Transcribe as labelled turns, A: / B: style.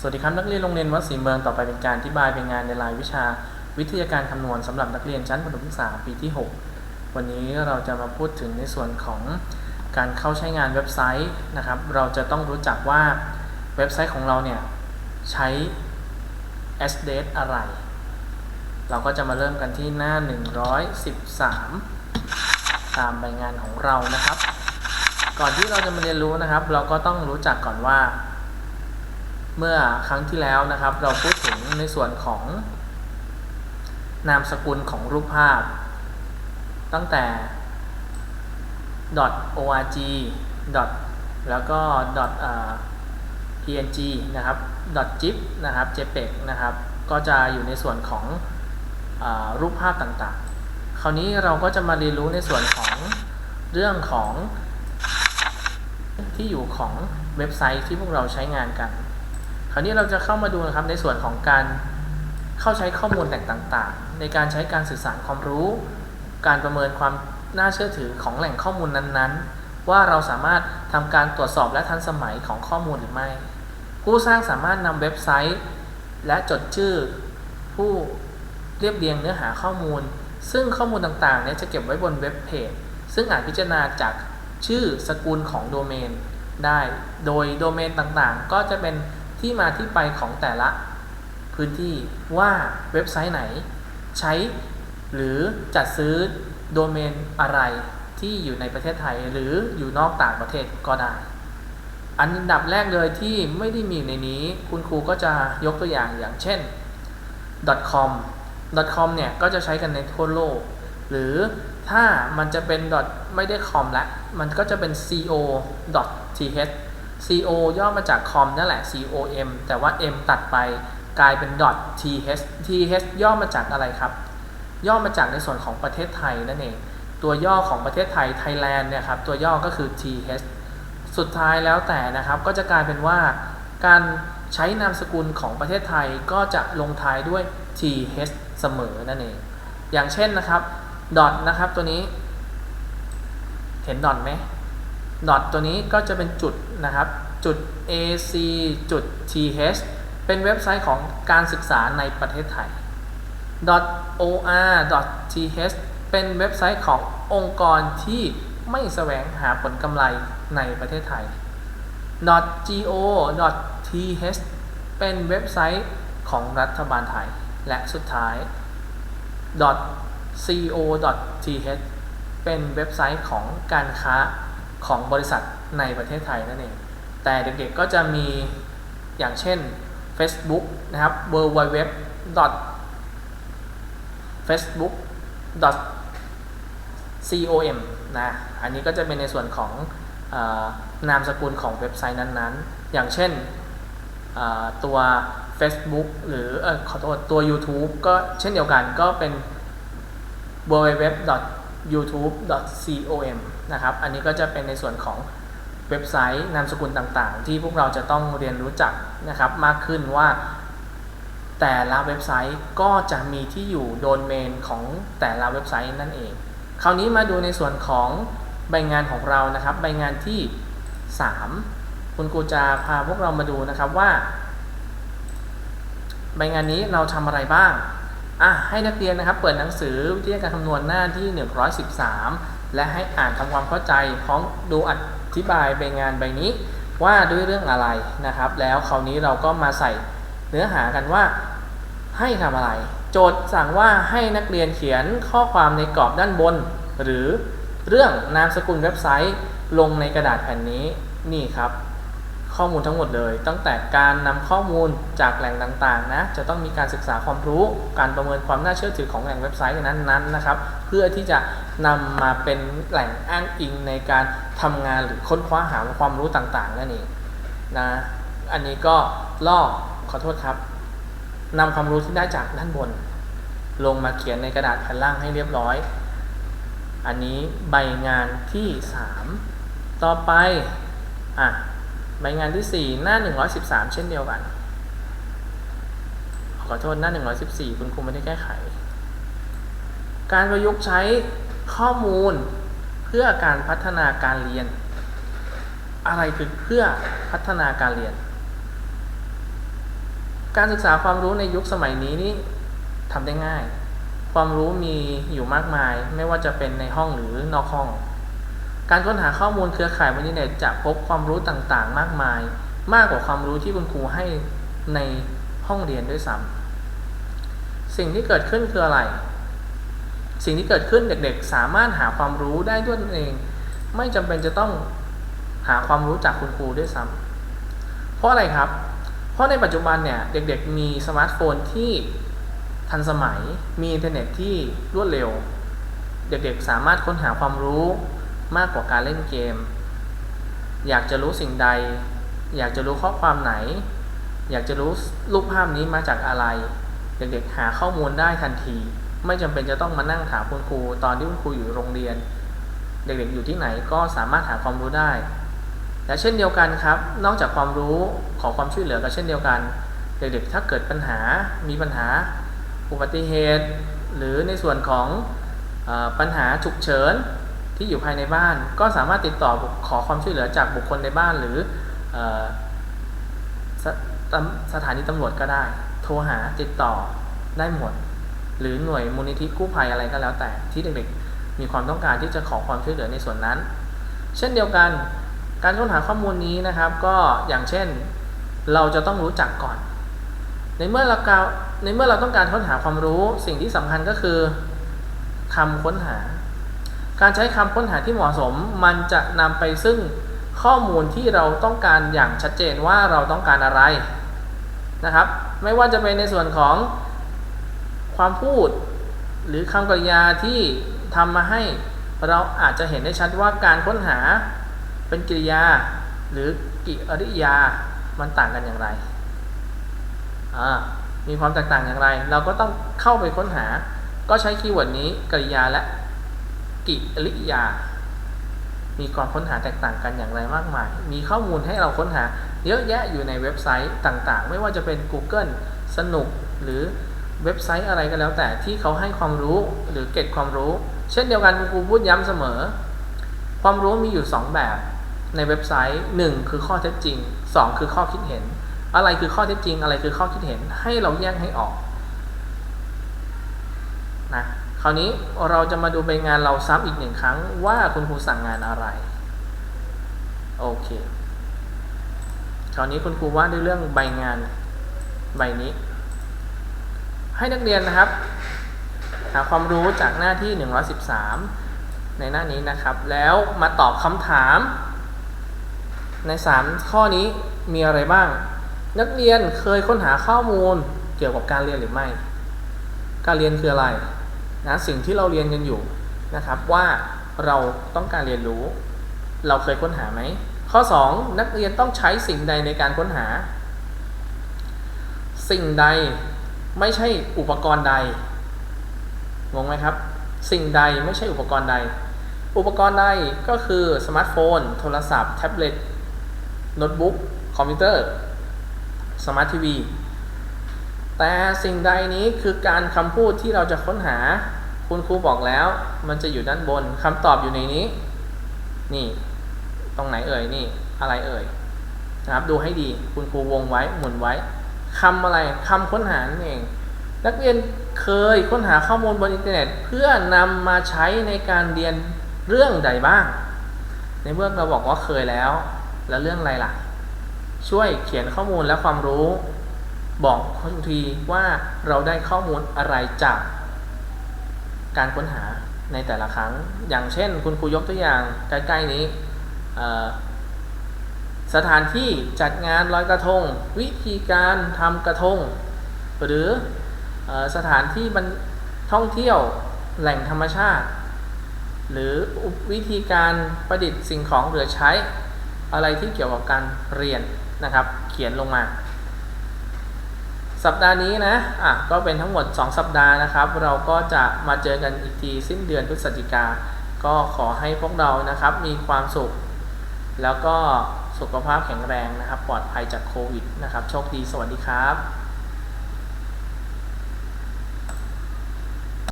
A: สวัสดีครับนักเรียนโรงเรียนวัดศรีเมืองต่อไปเป็นการอธิบายเป็นงานในรายวิชา วิทยาการคำนวณสำหรับนักเรียนชั้นประถมศึกษาปีที่ 6 วันนี้เราจะมาพูดถึงในส่วนของการเข้าใช้งานเว็บไซต์นะครับ เราจะต้องรู้จักว่าเว็บไซต์ของเราเนี่ยใช้ SDate อะไร เราก็จะมาเริ่มกันที่หน้า 113 ตามใบงานของเรานะครับ ก่อนที่เราจะมาเรียนรู้นะครับ เราก็ต้องรู้จักก่อนว่า เมื่อครั้งที่แล้วนะครับ เราพูดถึงในส่วนของ นามสกุลของรูปภาพ ตั้งแต่ .org แล้วก็ .png นะครับ .gif นะครับ jpeg นะครับ ก็จะอยู่ในส่วนของอรูปภาพต่างๆ คราวนี้เราก็จะมาเรียนรู้ในส่วนของเรื่องของที่อยู่ของเว็บไซต์ที่พวกเราใช้งานกัน ราวนี้เราจะเข้ามาดูนะครับในส่วนของการเข้าใช้ข้อมูลแหล่งต่างๆ ในการใช้การสื่อสารความรู้ การประเมินความน่าเชื่อถือของแหล่งข้อมูลนั้นๆ ว่าเราสามารถทำการตรวจสอบและทันสมัยของข้อมูลหรือไม่ ผู้สร้างสามารถนำเว็บไซต์ และจดชื่อ ผู้เรียบเรียงเนื้อหาข้อมูล ซึ่งข้อมูลต่างๆเนี่ยจะเก็บไว้บนเว็บเพจซึ่งอาจพิจารณาจากชื่อสกุลของโดเมนได้ โดยโดเมนต่างๆ ก็จะเป็น ที่มาที่ไปของแต่ละพื้นที่ว่าเว็บไซต์ไหน ใช้หรือจัดซื้อโดเมนอะไรที่อยู่ในประเทศไทยหรืออยู่นอกต่างประเทศก็ได้ อันดับแรกเลยที่ไม่ได้มีในนี้ คุณครูก็จะยกตัวอย่างอย่างเช่น .com .com เนี่ยก็จะใช้กันในทั่วโลก หรือถ้ามันจะเป็น ไม่ได้ com ละ มันก็จะเป็น co th co ย่อมาจาก com นั่นแหละ com แต่ว่า m ตัดไปกลายเป็น th th ย่อมาจากอะไรครับ ย่อมาจากในส่วนของประเทศไทยนั่นเอง ตัวย่อของประเทศไทย Thailand เนี่ยครับ ตัวย่อก็คือ th สุดท้ายแล้วแต่นะครับ ก็จะกลายเป็นว่าการใช้นามสกุลของประเทศไทยก็จะลงท้ายด้วย th เสมอนั่นเอง อย่างเช่นนะครับ ดอทนะครับตัวนี้ เห็นดอทไหม ดอทตัวนี้ก็จะเป็นจุดนะครับจุด ac จุด th เป็นเว็บไซต์ของการศึกษาในประเทศไทย .or .th เป็นเว็บไซต์ขององค์กรที่ไม่แสวงหาผลกำไรในประเทศไทย .go .th เป็นเว็บไซต์ของรัฐบาลไทย และสุดท้าย .co .th เป็นเว็บไซต์ของการค้า ของบริษัทในประเทศไทยนั่นเอง แต่เด็กๆก็จะมีอย่างเช่น Facebook นะครับ www facebook com นะอันนี้ก็จะเป็นในส่วนของอนามสกุลของเว็บไซต์นั้นๆ อย่างเช่นตัว Facebook หรืออขอโทษตัว YouTube ก็เช่นเดียวกันก็เป็น www youtube.com นะครับ อันนี้ก็จะเป็นในส่วนของเว็บไซต์นามสกุลต่างๆ ที่พวกเราจะต้องเรียนรู้จักนะครับมากขึ้นว่า แต่ละเว็บไซต์ก็จะมีที่อยู่โดเมนของแต่ละเว็บไซต์นั่นเอง คราวนี้มาดูในส่วนของใบงานของเรานะครับ ใบงานที่ 3 คุณครูจะพาพวกเรามาดูนะครับว่า ใบงานนี้เราทำอะไรบ้าง อะให้นักเรียนนะครับเปิดหนังสือวิทยาการคำนวณหน้าที่ 113 และให้อ่านทำความเข้าใจพร้อมดูอธิบายใบงานใบนี้ ว่าด้วยเรื่องอะไรนะครับ แล้วคราวนี้เราก็มาใส่เนื้อหากันว่าให้ทำอะไร โจทย์สั่งว่าให้นักเรียนเขียนข้อความในกรอบด้านบน หรือเรื่องนามสกุลเว็บไซต์ลงในกระดาษแผ่นนี้นี่ครับ ข้อมูลทั้งหมดเลย ตั้งแต่การนำข้อมูลจากแหล่งต่างๆนะจะต้องมีการศึกษาความรู้ การประเมินความน่าเชื่อถือของแหล่งเว็บไซต์นั้นๆนะครับ เพื่อที่จะนำมาเป็นแหล่งอ้างอิงในการทำงานหรือค้นคว้าหาความรู้ต่างๆนั่นเองนะอันนี้ก็ลอกขอโทษครับนำความรู้ที่ได้จากด้านบน ลงมาเขียนในกระดาษแผ่นล่างให้เรียบร้อย อันนี้ใบงานที่ 3 ต่อไปอะ ใบงานที่ 4 หน้า 113 เช่นเดียวกัน ขอโทษหน้า 114 คุณครูไม่ได้แก้ไข การประยุกต์ใช้ข้อมูลเพื่อการพัฒนาการเรียน อะไรคือเพื่อพัฒนาการเรียน การศึกษาความรู้ในยุคสมัยนี้นี่ทำได้ง่าย ความรู้มีอยู่มากมาย ไม่ว่าจะเป็นในห้องหรือนอกห้อง การค้นหาข้อมูลเครือข่ายบนอินเทอร์เน็ตจะพบความรู้ต่างๆ มากมาย มากกว่าความรู้ที่คุณครูให้ในห้องเรียนด้วยซ้ำสิ่งที่เกิดขึ้นคืออะไร สิ่งที่เกิดขึ้นเด็กๆ สามารถหาความรู้ได้ด้วยตนเอง ไม่จำเป็นจะต้องหาความรู้จากคุณครูด้วยซ้ำเพราะอะไรครับ เพราะในปัจจุบันเนี่ยเด็กๆ มีสมาร์ทโฟนที่ทันสมัย มีอินเทอร์เน็ตที่รวดเร็ว เด็กๆ สามารถค้นหาความรู้ มากกว่าการเล่นเกม อยากจะรู้สิ่งใด อยากจะรู้ข้อความไหน อยากจะรู้รูปภาพนี้มาจากอะไร เด็กๆหาข้อมูลได้ทันที ไม่จำเป็นจะต้องมานั่งถามคุณครูตอนที่คุณครูอยู่โรงเรียน เด็กๆอยู่ที่ไหนก็สามารถหาความรู้ได้ และเช่นเดียวกันครับ นอกจากความรู้ขอความช่วยเหลือก็เช่นเดียวกัน เด็กๆถ้าเกิดปัญหามีปัญหาอุบัติเหตุ หรือในส่วนของอปัญหาฉุกเฉิน ที่อยู่ภายในบ้าน ก็สามารถติดต่อขอความช่วยเหลือจากบุคคลในบ้านหรืออสสถานีตำรวจก็ได้ โทรหาติดต่อได้หมด หรือหน่วยมูลนิธิกู้ภัยอะไรก็แล้วแต่ที่เด็กๆ มีความต้องการที่จะขอความช่วยเหลือในส่วนนั้น เช่นเดียวกันการค้นหาข้อมูลนี้นะครับ ก็อย่างเช่นเราจะต้องรู้จักก่อน ในเมื่อเราในเมื่อเราต้องการค้นหาความรู้สิ่งที่สำคัญก็คือคำค้นหา การใช้คำค้นหาที่เหมาะสม มันจะนำไปซึ่งข้อมูลที่เราต้องการอย่างชัดเจนว่าเราต้องการอะไรนะครับ ไม่ว่าจะเป็นในส่วนของความพูด หรือคำกริยาที่ทำมาให้เราอาจจะเห็นได้ชัดว่าการค้นหาเป็นกริยา หรือกิริยามันต่างกันอย่างไร มีความแตกต่างอย่างไร เราก็ต้องเข้าไปค้นหา ก็ใช้คีย์เวิร์ดนี้กริยาและ กิริยา มีความค้นหาแตกต่างกันอย่างไรมากมาย มีข้อมูลให้เราค้นหาเยอะแยะอยู่ในเว็บไซต์ต่างๆ ไม่ว่าจะเป็น Google สนุกหรือเว็บไซต์อะไรก็แล้วแต่ที่เขาให้ความรู้หรือเก็บความรู้ เช่นเดียวกันครูพูดย้ำเสมอ ความรู้มีอยู่ 2 แบบในเว็บไซต์ 1 คือข้อเท็จจริง 2 คือข้อคิดเห็น อะไรคือข้อเท็จจริง อะไรคือข้อคิดเห็นให้เราแยกให้ออกนะ ราวนี้เราจะมาดูใบงานเราซ้ำอีกหนึ่งครั้งว่าคุณครูสั่งงานอะไร โอเค คราวนี้คุณครูว่าด้วยเรื่องใบงานใบนี้ ให้นักเรียนนะครับ หาความรู้จากหน้าที่ 113 ในหน้านี้นะครับ แล้วมาตอบคำถาม ใน 3 ข้อนี้มีอะไรบ้าง นักเรียนเคยค้นหาข้อมูลเกี่ยวกับการเรียนหรือไม่ การเรียนคืออะไร นะสิ่งที่เราเรียนกันอยู่นะครับว่าเราต้องการเรียนรู้ เราเคยค้นหาไหม ข้อ 2 นักเรียนต้องใช้สิ่งใดในการค้นหา สิ่งใดไม่ใช่อุปกรณ์ใดงงไหมครับ สิ่งใดไม่ใช่อุปกรณ์ใด อุปกรณ์ใดก็คือสมาร์ทโฟน โทรศัพท์ แท็บเล็ตโน้ตบุ๊กคอมพิวเตอร์สมาร์ททีวีแต่สิ่งใดนี้คือการคำพูดที่เราจะค้นหา คุณครูบอกแล้ว มันจะอยู่ด้านบนคำตอบอยู่ในนี้ นี่ ตรงไหนเอ่ยนี่ อะไรเอ่ยนะครับ ดูให้ดีคุณครูวงไว้หมุนไว้คำอะไรคำค้นหานั่นเอง นักเรียนเคยค้นหาข้อมูลบนอินเทอร์เน็ต เพื่อนำมาใช้ในการเรียนเรื่องใดบ้าง ในเมื่อเราบอกว่าเคยแล้ว แล้วเรื่องอะไรล่ะ ช่วยเขียนข้อมูลและความรู้ บอกทุกทีว่าเราได้ข้อมูลอะไรจาก การค้นหาในแต่ละครั้ง อย่างเช่น คุณครูยกตัวอย่างใกล้ๆนี้สถานที่จัดงานลอยกระทง วิธีการทำกระทง หรืออสถานที่มันท่องเที่ยวแหล่งธรรมชาติ หรือวิธีการประดิษฐ์สิ่งของเหลือใช้อะไรที่เกี่ยวกับการเรียนนะครับ เขียนลงมา สัปดาห์นี้นะอะก็เป็นทั้งหมด 2 สัปดาห์นะครับ เราก็จะมาเจอกันอีกทีสิ้นเดือนพฤศจิกา ก็ขอให้พวกเรานะครับมีความสุข แล้วก็สุขภาพแข็งแรงนะครับ ปลอดภัยจากโควิดนะครับ โชคดีสวัสดีครับ